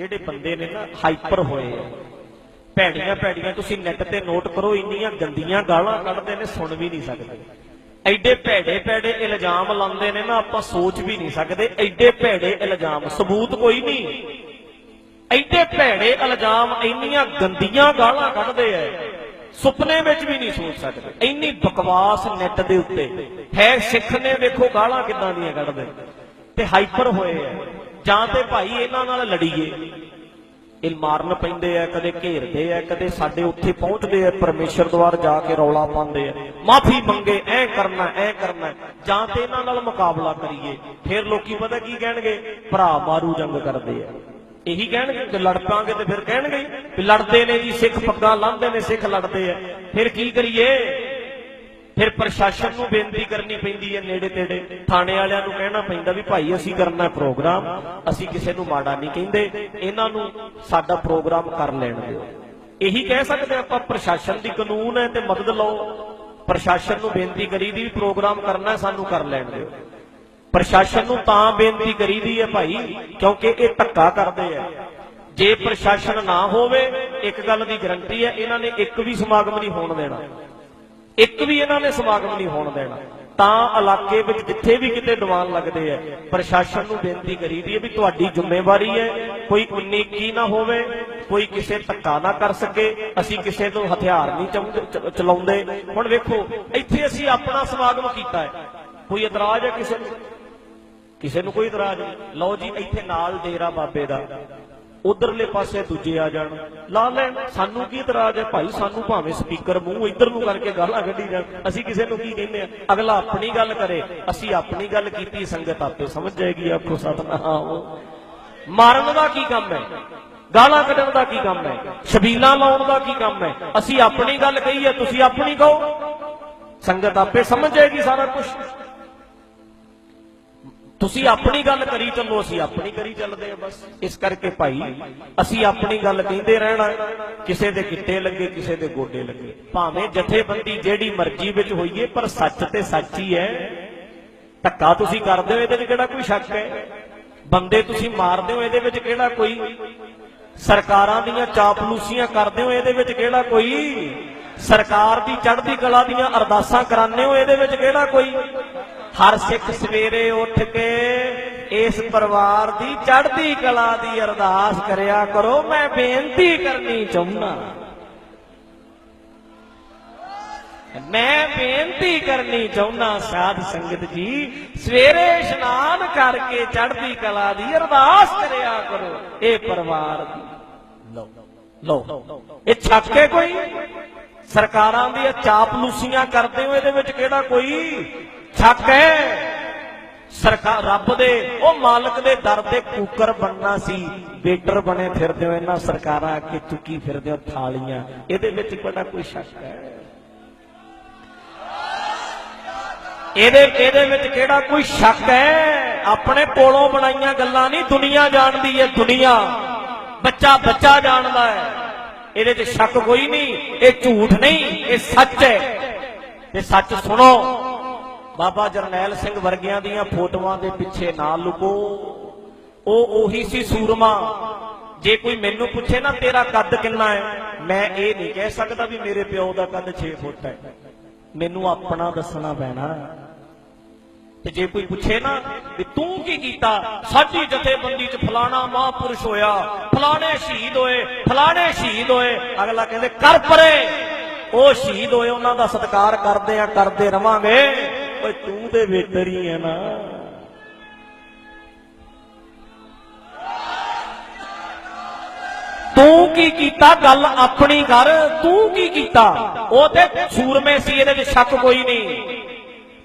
ਜਿਹੜੇ ਬੰਦੇ ਨੇ ਨਾ ਹਾਈਪਰ ਹੋਏ ਆ। ਭੈੜੀਆਂ ਭੈੜੀਆਂ, ਤੁਸੀਂ ਨੈਟ ਤੇ ਨੋਟ ਕਰੋ, ਇੰਨੀਆਂ ਗੰਦੀਆਂ ਗਾਲਾਂ ਕੱਢਦੇ ਨੇ, ਸੁਣ ਵੀ ਨਹੀਂ ਸਕਦੇ। ਐਡੇ ਭੈੜੇ ਭੈੜੇ ਇਲਜ਼ਾਮ ਲਾਉਂਦੇ ਨੇ ਨਾ, ਆਪਾਂ ਸੋਚ ਵੀ ਨਹੀਂ ਸਕਦੇ। ਐਡੇ ਭੈੜੇ ਇਲਜ਼ਾਮ, ਸਬੂਤ ਕੋਈ ਨਹੀਂ। ਐਡੇ ਭੈੜੇ ਇਲਜ਼ਾਮ, ਇੰਨੀਆਂ ਗੰਦੀਆਂ ਗਾਲਾਂ ਕੱਢਦੇ ਐ ਸੁਪਨੇ ਵਿੱਚ ਵੀ ਨਹੀਂ ਸੋਚ ਸਕਦੇ। ਇੰਨੀ ਬਕਵਾਸ ਨੈਟ ਦੇ ਉੱਤੇ। ਹੈ ਸਿੱਖ ਨੇ, ਵੇਖੋ ਗਾਲਾਂ ਕਿੱਦਾਂ ਦੀਆਂ ਕੱਢਦੇ। ਤੇ ਹਾਈਪਰ ਹੋਏ ਐ ਜਾਂ ਤੇ ਭਾਈ ਇਹਨਾਂ ਨਾਲ ਲੜੀਏ। ਇਹ ਮਾਰਨ ਪੈਂਦੇ ਆ, ਕਦੇ ਘੇਰਦੇ ਆ, ਕਦੇ ਸਾਡੇ ਉੱਥੇ ਪਹੁੰਚਦੇ ਆ, ਪਰਮੇਸ਼ਰ ਦਵਾਰ ਜਾ ਕੇ ਰੌਲਾ ਪਾਉਂਦੇ ਆ। ਮਾਫੀ ਮੰਗੇ, ਐ ਕਰਨਾ ਐ ਕਰਨਾ। ਜਾਂ ਤੇ ਇਹਨਾਂ ਨਾਲ ਮੁਕਾਬਲਾ ਕਰੀਏ। ਫਿਰ ਲੋਕੀ ਪਤਾ ਕੀ ਕਹਿਣਗੇ? ਭਰਾ ਮਾਰੂ ਜੰਗ ਕਰਦੇ ਆ। ਇਹੀ ਕਹਿਣਗੇ ਕਿ ਲੜ ਪਾਂਗੇ ਤੇ ਫਿਰ ਕਹਿਣਗੇ ਵੀ ਲੜਦੇ ਨੇ ਜੀ, ਸਿੱਖ ਪੱਗਾਂ ਲਾਉਂਦੇ ਨੇ, ਸਿੱਖ ਲੜਦੇ ਆ। ਫਿਰ ਕੀ ਕਰੀਏ? ਫਿਰ ਪ੍ਰਸ਼ਾਸਨ ਨੂੰ ਬੇਨਤੀ ਕਰਨੀ ਪੈਂਦੀ ਹੈ ਨੇੜੇ ਤੇੜੇ। ਥਾਣੇ ਵਾਲਿਆਂ ਨੂੰ ਕਹਿਣਾ ਪੈਂਦਾ ਵੀ ਭਾਈ ਅਸੀਂ ਕਰਨਾ ਪ੍ਰੋਗਰਾਮ, ਅਸੀਂ ਕਿਸੇ ਨੂੰ ਮਾੜਾ ਨਹੀਂ ਕਹਿੰਦੇ, ਇਹਨਾਂ ਨੂੰ ਸਾਡਾ ਪ੍ਰੋਗਰਾਮ ਕਰ ਲੈਣ ਦਿਓ। ਇਹੀ ਕਹਿ ਸਕਦੇ ਆਪਾਂ, ਪ੍ਰਸ਼ਾਸਨ ਦੀ ਕਾਨੂੰਨ ਹੈ ਤੇ ਮਦਦ ਲਓ। ਪ੍ਰਸ਼ਾਸਨ ਨੂੰ ਬੇਨਤੀ ਕਰੀਦੀ ਵੀ ਪ੍ਰੋਗਰਾਮ ਕਰਨਾ ਸਾਨੂੰ ਕਰ ਲੈਣ ਦਿਓ। ਪ੍ਰਸ਼ਾਸਨ ਨੂੰ ਤਾਂ ਬੇਨਤੀ ਕਰੀਦੀ ਹੈ ਭਾਈ, ਕਿਉਂਕਿ ਇਹ ਧੱਕਾ ਕਰਦੇ ਆ। ਜੇ ਪ੍ਰਸ਼ਾਸਨ ਨਾ ਹੋਵੇ, ਇੱਕ ਗੱਲ ਦੀ ਗਰੰਟੀ ਹੈ, ਇਹਨਾਂ ਨੇ ਇੱਕ ਵੀ ਸਮਾਗਮ ਨਹੀਂ ਹੋਣ ਦੇਣਾ। ਇੱਕ ਵੀ ਇਹਨਾਂ ਨੇ ਸਮਾਗਮ ਨਹੀਂ ਹੋਣ ਦੇਣਾ। ਤਾਂ ਇਲਾਕੇ ਵਿੱਚ ਜਿੱਥੇ ਵੀ ਕਿਤੇ ਦੀਵਾਨ ਲੱਗਦੇ ਆ, ਪ੍ਰਸ਼ਾਸਨ ਨੂੰ ਬੇਨਤੀ ਕਰੀਦੀ ਹੈ ਵੀ ਤੁਹਾਡੀ ਜ਼ਿੰਮੇਵਾਰੀ ਹੈ, ਕੋਈ 19 ਕੀ ਨਾ ਹੋਵੇ, ਕੋਈ ਕਿਸੇ ਧੱਕਾ ਨਾ ਕਰ ਸਕੇ, ਅਸੀਂ ਕਿਸੇ ਤੋਂ ਹਥਿਆਰ ਨਹੀਂ ਚਲਾਉਂਦੇ। ਹੁਣ ਵੇਖੋ, ਇੱਥੇ ਅਸੀਂ ਆਪਣਾ ਸਮਾਗਮ ਕੀਤਾ ਹੈ। ਕੋਈ ਇਤਰਾਜ਼ ਹੈ ਕਿਸੇ ਨੂੰ? ਕਿਸੇ ਨੂੰ ਕੋਈ ਇਤਰਾਜ਼ ਨਹੀਂ। ਲਓ ਜੀ, ਇੱਥੇ ਨਾਲ ਡੇਰਾ ਬਾਬੇ ਦਾ। ਉਧਰਲੇ ਪਾਸੇ ਦੂਜੇ ਆ ਜਾਣ। ਲਾ ਲੈਣ ਸਾਨੂੰ ਕੀ ਇਤਰਾਜ਼ ਹੈ? ਭਾਈ, ਸਾਨੂੰ ਭਾਵੇਂ ਸਪੀਕਰ ਮੂੰਹ ਇੱਧਰ ਨੂੰ ਕਰਕੇ ਗਾਲਾਂ ਕੱਢੀ ਜਾਣ। ਅਸੀਂ ਕਿਸੇ ਨੂੰ ਕੀ ਕਹਿੰਦੇ ਆ? ਅਗਲਾ ਆਪਣੀ ਗੱਲ ਕਰੇ। ਅਸੀਂ ਆਪਣੀ ਗੱਲ ਕੀਤੀ, ਸੰਗਤ ਆਪੇ ਸਮਝ ਜਾਏਗੀ। ਆਖੋ, ਸਤਨਾਮ। ਮਾਰਨ ਦਾ ਕੀ ਕੰਮ ਹੈ? ਗਾਲਾਂ ਕੱਢਣ ਦਾ ਕੀ ਕੰਮ ਹੈ? ਛਬੀਲਾਂ ਲਾਉਣ ਦਾ ਕੀ ਕੰਮ ਹੈ? ਅਸੀਂ ਆਪਣੀ ਗੱਲ ਕਹੀ ਹੈ, ਤੁਸੀਂ ਆਪਣੀ ਕਹੋ। ਸੰਗਤ ਆਪੇ ਸਮਝ ਜਾਏਗੀ ਸਾਰਾ ਕੁਝ ਤੁਸੀਂ ਆਪਣੀ ਗੱਲ ਕਰੀ ਚੱਲੋ, ਅਸੀਂ ਆਪਣੀ ਕਰੀ ਚੱਲਦੇ ਆ ਬਸ। ਇਸ ਕਰਕੇ ਭਾਈ, ਅਸੀਂ ਆਪਣੀ ਗੱਲ ਕਹਿੰਦੇ ਰਹਿਣਾ, ਕਿਸੇ ਦੇ ਗਿੱਟੇ ਲੱਗੇ, ਕਿਸੇ ਦੇ ਗੋਡੇ ਲੱਗੇ। ਭਾਵੇਂ ਜਥੇਬੰਦੀ ਜਿਹੜੀ ਮਰਜ਼ੀ ਵਿੱਚ ਹੋਈਏ, ਪਰ ਸੱਚ ਤੇ ਸੱਚ ਹੀ ਹੈ। ਧੱਕਾ ਤੁਸੀਂ ਕਰਦੇ ਹੋ, ਇਹਦੇ ਵਿੱਚ ਕਿਹੜਾ ਕੋਈ ਸ਼ੱਕ ਹੈ? ਬੰਦੇ ਤੁਸੀਂ ਮਾਰਦੇ ਹੋ, ਇਹਦੇ ਵਿੱਚ ਕਿਹੜਾ ਕੋਈ? ਸਰਕਾਰਾਂ ਦੀਆਂ ਚਾਪਲੂਸੀਆਂ ਕਰਦੇ ਹੋ, ਇਹਦੇ ਵਿੱਚ ਕਿਹੜਾ ਕੋਈ? ਸਰਕਾਰ ਦੀ ਚੜ੍ਹਦੀ ਕਲਾ ਦੀਆਂ ਅਰਦਾਸਾਂ ਕਰਾਉਂਦੇ ਹੋ, ਇਹਦੇ ਵਿੱਚ ਕਿਹੜਾ ਕੋਈ? ਹਰ ਸਿੱਖ ਸਵੇਰੇ ਉੱਠ ਕੇ ਇਸ ਪਰਿਵਾਰ ਦੀ ਚੜ੍ਹਦੀ ਕਲਾ ਦੀ ਅਰਦਾਸ ਕਰਿਆ ਕਰੋ, ਮੈਂ ਬੇਨਤੀ ਕਰਨੀ ਚਾਹੁੰਦਾ। ਮੈਂ ਬੇਨਤੀ ਕਰਨੀ ਚਾਹੁੰਦਾ, ਸਾਧ ਸੰਗਤ ਜੀ, ਸਵੇਰੇ ਇਸ਼ਨਾਨ ਕਰਕੇ ਚੜ੍ਹਦੀ ਕਲਾ ਦੀ ਅਰਦਾਸ ਕਰਿਆ ਕਰੋ, ਇਹ ਪਰਿਵਾਰ ਦੀ। ਲਓ ਲਓ, ਇਹ ਛੱਕੇ ਕੋਈ ਸਰਕਾਰਾਂ ਦੀਆਂ ਚਾਪਲੂਸੀਆਂ ਕਰਦੇ ਹੋ, ਇਹਦੇ ਵਿੱਚ ਕਿਹੜਾ ਕੋਈ ਸ਼ੱਕ ਹੈ ਸਰਕਾਰ ਰੱਬ ਦੇ, ਉਹ ਮਾਲਕ ਦੇ ਦਰ ਤੇ ਕੂਕਰ ਬਣਨਾ ਸੀ। ਵੇਟਰ ਬਣੇ ਫਿਰਦੇ ਹੋ, ਇਹਨਾਂ ਸਰਕਾਰਾਂ ਅੱਗੇ ਚੁੱਕੀ ਫਿਰਦੇ ਹੋ ਥਾਲੀਆਂ। ਇਹਦੇ ਵਿੱਚ ਕਿਹੜਾ ਕੋਈ ਸ਼ੱਕ ਹੈ। ਇਹਦੇ ਇਹਦੇ ਵਿੱਚ ਕਿਹੜਾ ਕੋਈ ਸ਼ੱਕ ਹੈ? ਆਪਣੇ ਕੋਲੋਂ ਬਣਾਈਆਂ ਗੱਲਾਂ ਨਹੀਂ, ਦੁਨੀਆ ਜਾਣਦੀ ਹੈ ਦੁਨੀਆ। ਬੱਚਾ ਬੱਚਾ ਜਾਣਦਾ ਹੈ। ਇਹਦੇ 'ਚ ਸ਼ੱਕ ਕੋਈ ਨਹੀਂ, ਇਹ ਝੂਠ ਨਹੀਂ, ਇਹ ਸੱਚ ਹੈ। ਤੇ ਸੱਚ ਸੁਣੋ। ਬਾਬਾ ਜਰਨੈਲ ਸਿੰਘ ਵਰਗਿਆਂ ਦੀਆਂ ਫੋਟੋਆਂ ਦੇ ਪਿੱਛੇ ਨਾ ਲੁਕੋ। ਉਹ ਉਹੀ ਸੀ ਸੂਰਮਾ। ਜੇ ਕੋਈ ਮੈਨੂੰ ਪੁੱਛੇ ਨਾ, ਤੇਰਾ ਕੱਦ ਕਿੰਨਾ ਹੈ? ਮੈਂ ਇਹ ਨਹੀਂ ਕਹਿ ਸਕਦਾ ਵੀ ਮੇਰੇ ਪਿਓ ਦਾ ਕੱਦ 6 ਫੁੱਟ ਹੈ। ਮੈਨੂੰ ਆਪਣਾ ਦੱਸਣਾ ਪੈਣਾ ਤੇ ਜੇ ਕੋਈ ਪੁੱਛੇ ਨਾ ਵੀ ਤੂੰ ਕੀ ਕੀਤਾ? ਸਾਡੀ ਜਥੇਬੰਦੀ 'ਚ ਫਲਾਣਾ ਮਹਾਂਪੁਰਸ਼ ਹੋਇਆ। ਫਲਾਣੇ ਸ਼ਹੀਦ ਹੋਏ, ਫਲਾਣੇ ਸ਼ਹੀਦ ਹੋਏ। ਅਗਲਾ ਕਹਿੰਦੇ, ਕਰ ਪਰੇ। ਉਹ ਸ਼ਹੀਦ ਹੋਏ, ਉਹਨਾਂ ਦਾ ਸਤਿਕਾਰ ਕਰਦੇ ਆ, ਕਰਦੇ ਰਵਾਂਗੇ। ਓਏ ਤੂੰ ਤੇ ਵੇਟਰ ਹੀ ਨਾ। ਤੂੰ ਕੀ ਕੀਤਾ? ਗੱਲ ਆਪਣੀ ਕਰ। ਤੂੰ ਕੀ ਕੀਤਾ? ਉਹ ਤੇ ਸੂਰਮੇ ਸੀ, ਇਹਦੇ ਵਿੱਚ ਸ਼ੱਕ ਕੋਈ ਨਹੀਂ।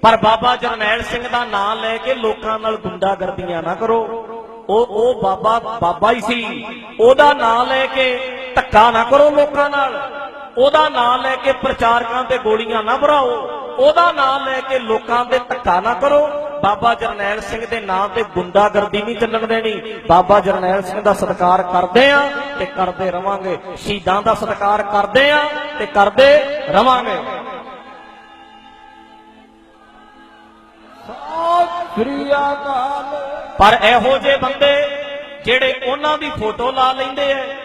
ਪਰ ਬਾਬਾ ਜਰਨੈਲ ਸਿੰਘ ਦਾ ਨਾਮ ਲੈ ਕੇ ਲੋਕਾਂ ਨਾਲ ਗੁੰਡਾਗਰਦੀਆਂ ਨਾ ਕਰੋ। ਉਹ ਉਹ ਬਾਬਾ ਬਾਬਾ ਹੀ ਸੀ। ਉਹਦਾ ਨਾਮ ਲੈ ਕੇ ਧੱਕਾ ਨਾ ਕਰੋ ਲੋਕਾਂ ਨਾਲ। ਉਹਦਾ ਨਾਮ ਲੈ ਕੇ ਪ੍ਰਚਾਰਕਾਂ ਤੇ ਗੋਲੀਆਂ ਨਾ ਭਰਾਓ। ਉਹਦਾ ਨਾਮ ਲੈ ਕੇ ਲੋਕਾਂ ਦੇ ਧੱਕਾ ਨਾ ਕਰੋ। ਬਾਬਾ ਜਰਨੈਲ ਸਿੰਘ ਦੇ ਨਾਂ ਤੇ ਗੁੰਡਾਗਰਦੀ ਨਹੀਂ ਚੱਲਣ ਦੇਣੀ। ਬਾਬਾ ਜਰਨੈਲ ਸਿੰਘ ਦਾ ਸਤਿਕਾਰ ਕਰਦੇ ਆ ਤੇ ਕਰਦੇ ਰਵਾਂਗੇ। ਸ਼ਹੀਦਾਂ ਦਾ ਸਤਿਕਾਰ ਕਰਦੇ ਆ ਤੇ ਕਰਦੇ ਰਵਾਂਗੇ। ਸ੍ਰੀ ਅਕਾਲ। ਪਰ ਇਹੋ ਜਿਹੇ ਬੰਦੇ ਜਿਹੜੇ ਉਹਨਾਂ ਦੀ ਫੋਟੋ ਲਾ ਲੈਂਦੇ ਐ।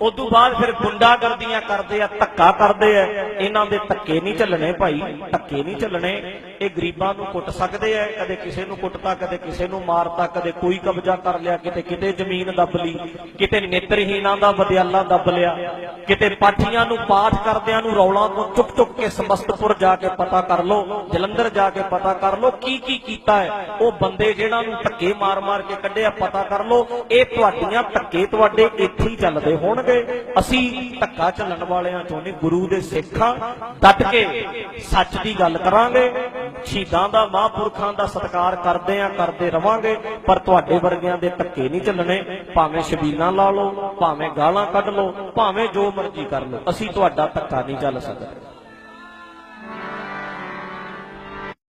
ਉਦੋਂ ਬਾਅਦ ਫਿਰ ਗੁੰਡਾਗਰਦੀਆਂ ਕਰਦੇ ਆ, ਧੱਕਾ ਕਰਦੇ ਆ। ਇਹਨਾਂ ਦੇ ਧੱਕੇ ਨਹੀਂ ਚੱਲਣੇ ਭਾਈ, ਧੱਕੇ ਨਹੀਂ ਚੱਲਣੇ। ਇਹ ਗਰੀਬਾਂ ਨੂੰ ਕੁੱਟ ਸਕਦੇ ਆ, ਕਦੇ ਕਿਸੇ ਨੂੰ ਕੁੱਟਤਾ, ਕਦੇ ਕਿਸੇ ਨੂੰ ਮਾਰਤਾ, ਕਦੇ ਕੋਈ ਕਬਜ਼ਾ ਕਰ ਲਿਆ, ਕਿਤੇ ਕਿਤੇ ਜ਼ਮੀਨ ਦੱਬ ਲਈ, ਕਿਤੇ ਨੇਤਰਹੀਣਾਂ ਦਾ ਵਿਦਿਆਲਾ ਦੱਬ ਲਿਆ, ਕਿਤੇ ਪਾਠੀਆਂ ਨੂੰ ਪਾਠ ਕਰਦਿਆਂ ਨੂੰ ਰੌਲਾ ਤੋਂ ਚੁੱਕ ਚੁੱਕ ਕੇ ਸਮਸਤਪੁਰ ਜਾ ਕੇ ਪਤਾ ਕਰ ਲਓ, ਜਲੰਧਰ ਜਾ ਕੇ ਪਤਾ ਕਰ ਲਓ, ਕੀ ਕੀ ਕੀਤਾ ਹੈ। ਉਹ ਬੰਦੇ ਜਿਹੜਾ ਨੂੰ ਧੱਕੇ ਮਾਰ-ਮਾਰ ਕੇ ਕੱਢਿਆ ਪਤਾ ਕਰ ਲਓ, ਇਹ ਤੁਹਾਡੀਆਂ ਧੱਕੇ ਤੁਹਾਡੇ ਇੱਥੇ ਹੀ ਚੱਲਦੇ ਹੋਣਗੇ। ਅਸੀਂ ਧੱਕਾ ਚੱਲਣ ਵਾਲਿਆਂ ਚੋਂ ਨਹੀਂ, ਗੁਰੂ ਦੇ ਸਿੱਖਾਂ ਡਟ ਕੇ ਸੱਚ ਦੀ ਗੱਲ ਕਰਾਂਗੇ। ਸ਼ਹੀਦਾਂ ਦਾ, ਮਹਾਂਪੁਰਖਾਂ ਦਾ ਸਤਿਕਾਰ ਕਰਦੇ ਆ, ਕਰਦੇ ਰਵਾਂਗੇ, ਪਰ ਤੁਹਾਡੇ ਵਰਗਿਆਂ ਦੇ ਧੱਕੇ ਨਹੀਂ ਚੱਲਣੇ। ਭਾਵੇਂ ਸ਼ਬੀਲਾਂ ਲਾ ਲਓ, ਭਾਵੇਂ ਗਾਲਾਂ ਕੱਢ ਲਓ, ਭਾਵੇਂ ਜੋ ਮਰਜ਼ੀ ਕਰ ਲਓ, ਅਸੀਂ ਤੁਹਾਡਾ ਧੱਕਾ ਨਹੀਂ ਚੱਲ ਸਕਦੇ।